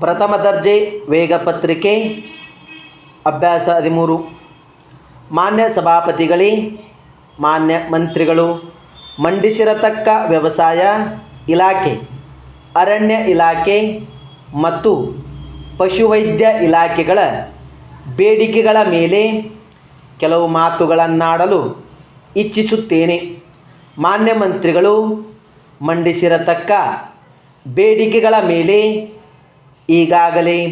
ಪ್ರಥಮ ದರ್ಜೆ ವೇಗಪತ್ರಿಕೆ ಅಭ್ಯಾಸ ಹದಿಮೂರು. ಮಾನ್ಯ ಸಭಾಪತಿಗಳೇ, ಮಾನ್ಯ ಮಂತ್ರಿಗಳು, ಮಂಡಿಸಿರತಕ್ಕ ವ್ಯವಸಾಯ ಇಲಾಖೆ, ಅರಣ್ಯ ಇಲಾಖೆ ಮತ್ತು ಪಶುವೈದ್ಯ ಇಲಾಖೆಗಳ ಬೇಡಿಕೆಗಳ ಮೇಲೆ ಕೆಲವು ಮಾತುಗಳನ್ನಾಡಲು ಇಚ್ಛಿಸುತ್ತೇನೆ. ಮಾನ್ಯ ಮಂತ್ರಿಗಳು, ಮಂಡಿಸಿರತಕ್ಕ ಬೇಡಿಕೆಗಳ ಮೇಲೆ ಈಗಾಗಲೇ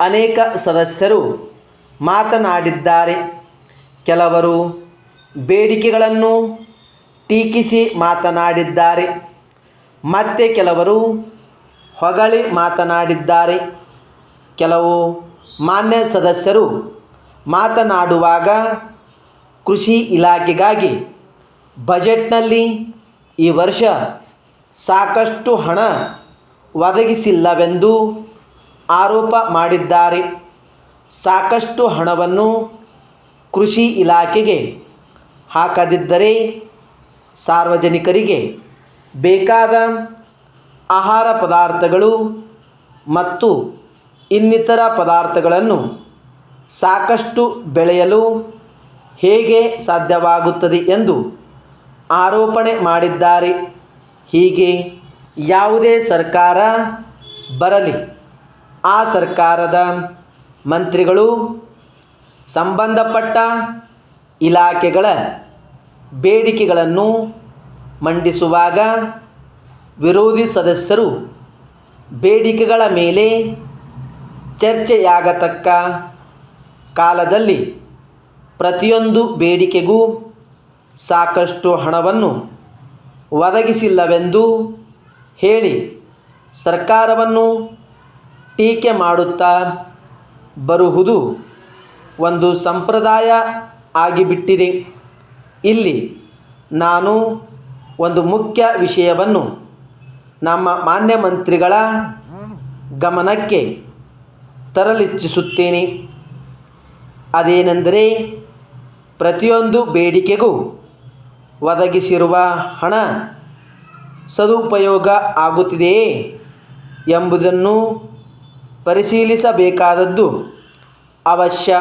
ಅನೇಕ ಸದಸ್ಯರು ಮಾತನಾಡಿದ್ದಾರೆ. ಕೆಲವರು ಬೇಡಿಕೆಗಳನ್ನು ಟೀಕಿಸಿ ಮಾತನಾಡಿದ್ದಾರೆ. ಮತ್ತೆ ಕೆಲವರು ಹೊಗಳಿ ಮಾತನಾಡಿದ್ದಾರೆ. ಕೆಲವು ಮಾನ್ಯ ಸದಸ್ಯರು ಮಾತನಾಡುವಾಗ ಕೃಷಿ ಇಲಾಖೆಗಾಗಿ ಬಜೆಟ್ನಲ್ಲಿ ಈ ವರ್ಷ ಸಾಕಷ್ಟು ಹಣ ಒದಗಿಸಿಲ್ಲವೆಂದು ಆರೋಪ ಮಾಡಿದ್ದಾರೆ. ಸಾಕಷ್ಟು ಹಣವನ್ನು ಕೃಷಿ ಇಲಾಖೆಗೆ ಹಾಕದಿದ್ದರೆ ಸಾರ್ವಜನಿಕರಿಗೆ ಬೇಕಾದ ಆಹಾರ ಪದಾರ್ಥಗಳು ಮತ್ತು ಇನ್ನಿತರ ಪದಾರ್ಥಗಳನ್ನು ಸಾಕಷ್ಟು ಬೆಳೆಯಲು ಹೇಗೆ ಸಾಧ್ಯವಾಗುತ್ತದೆ ಎಂದು ಆರೋಪಣೆ ಮಾಡಿದ್ದಾರೆ. ಹೀಗೆ ಯಾವುದೇ ಸರ್ಕಾರ ಬರಲಿ. ಆ ಸರ್ಕಾರದ ಮಂತ್ರಿಗಳು ಸಂಬಂಧಪಟ್ಟ ಇಲಾಖೆಗಳ ಬೇಡಿಕೆಗಳನ್ನು ಮಂಡಿಸುವಾಗ ವಿರೋಧಿ ಸದಸ್ಯರು ಬೇಡಿಕೆಗಳ ಮೇಲೆ ಚರ್ಚೆಯಾಗತಕ್ಕ ಕಾಲದಲ್ಲಿ ಪ್ರತಿಯೊಂದು ಬೇಡಿಕೆಗೂ ಸಾಕಷ್ಟು ಹಣವನ್ನು ಒದಗಿಸಿಲ್ಲವೆಂದು ಹೇಳಿ, ಸರ್ಕಾರವನ್ನು ಟೀಕೆ ಮಾಡುತ್ತಾ ಬರುವುದು ಒಂದು ಸಂಪ್ರದಾಯ ಆಗಿಬಿಟ್ಟಿದೆ. ಇಲ್ಲಿ ನಾನು ಒಂದು ಮುಖ್ಯ ವಿಷಯವನ್ನು ನಮ್ಮ ಮಾನ್ಯ ಮಂತ್ರಿಗಳ ಗಮನಕ್ಕೆ ತರಲಿಚ್ಛಿಸುತ್ತೇನೆ ಅದೇನೆಂದರೆ, ಪ್ರತಿಯೊಂದು ಬೇಡಿಕೆಗೂ ಒದಗಿಸಿರುವ ಹಣ ಸದುಪಯೋಗ ಆಗುತ್ತಿದೆಯೇ ಎಂಬುದನ್ನು ಪರಿಶೀಲಿಸಬೇಕಾದದ್ದು ಅವಶ್ಯ.